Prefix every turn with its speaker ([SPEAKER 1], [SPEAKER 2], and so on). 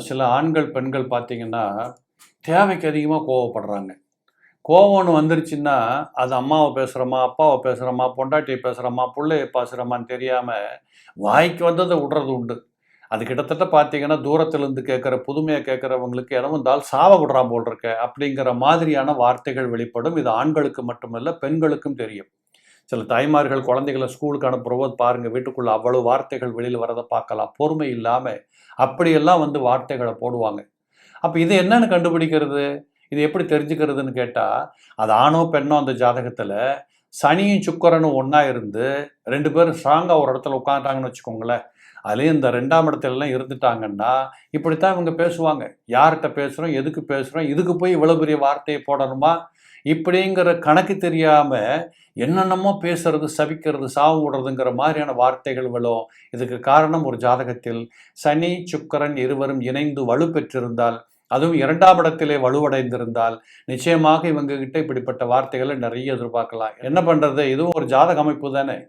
[SPEAKER 1] சில ஆண்கள் பெண்கள் பார்த்தீங்கன்னா தேவைக்கு அதிகமாக கோவப்படுறாங்க. கோவம்னு வந்துருச்சுன்னா அது அம்மாவை பேசுகிறோமா அப்பாவை பேசுகிறோமா பொண்டாட்டியை பேசுகிறோமா பிள்ளைய பேசுகிறோமான்னு தெரியாமல் வாய்க்கு வந்ததை விடுறது உண்டு. அது கிட்டத்தட்ட பார்த்தீங்கன்னா தூரத்திலிருந்து கேட்குற புதுமையை கேட்குறவங்களுக்கு இடம் சாவ விடுறான் போல் இருக்க அப்படிங்கிற மாதிரியான வார்த்தைகள் வெளிப்படும். இது ஆண்களுக்கு மட்டுமல்ல பெண்களுக்கும் தெரியும். சில தாய்மார்கள் குழந்தைகளை ஸ்கூலுக்கு அனுப்புகிறவோ பாருங்கள் வீட்டுக்குள்ளே அவ்வளவு வார்த்தைகள் வெளியில் வரதை பார்க்கலாம். பொறுமை இல்லாமல் அப்படியெல்லாம் வந்து வார்த்தைகளை போடுவாங்க. அப்போ இது என்னன்னு கண்டுபிடிக்கிறது? இது எப்படி தெரிஞ்சுக்கிறதுன்னு கேட்டால் அது ஆணோ பெண்ணோ அந்த ஜாதகத்தில் சனியும் சுக்கரனும் ஒன்றா இருந்து ரெண்டு பேரும் ஸ்ட்ராங்காக ஒரு இடத்துல உட்காந்துட்டாங்கன்னு வச்சுக்கோங்களேன். அதுலேயும் இந்த ரெண்டாம் இடத்துலலாம் இருந்துட்டாங்கன்னா இப்படித்தான் இவங்க பேசுவாங்க. யார்கிட்ட பேசுகிறோம் எதுக்கு பேசுகிறோம் இதுக்கு போய் இவ்வளோ பெரிய வார்த்தையை போடணுமா? இப்படிங்கிற கணக்கு தெரியாமல் என்னென்னமோ பேசுறது சபிக்கிறது சாவு விடுறதுங்கிற மாதிரியான வார்த்தைகள் விழும். இதுக்கு காரணம் ஒரு ஜாதகத்தில் சனி சுக்கரன் இருவரும் இணைந்து வலுப்பெற்றிருந்தால் அதுவும் இரண்டாம் இடத்திலே வலுவடைந்திருந்தால் நிச்சயமாக இவங்க கிட்ட இப்படிப்பட்ட வார்த்தைகளை நிறைய எதிர்பார்க்கலாம். என்ன பண்றது? இதுவும் ஒரு ஜாதக அமைப்பு தானே.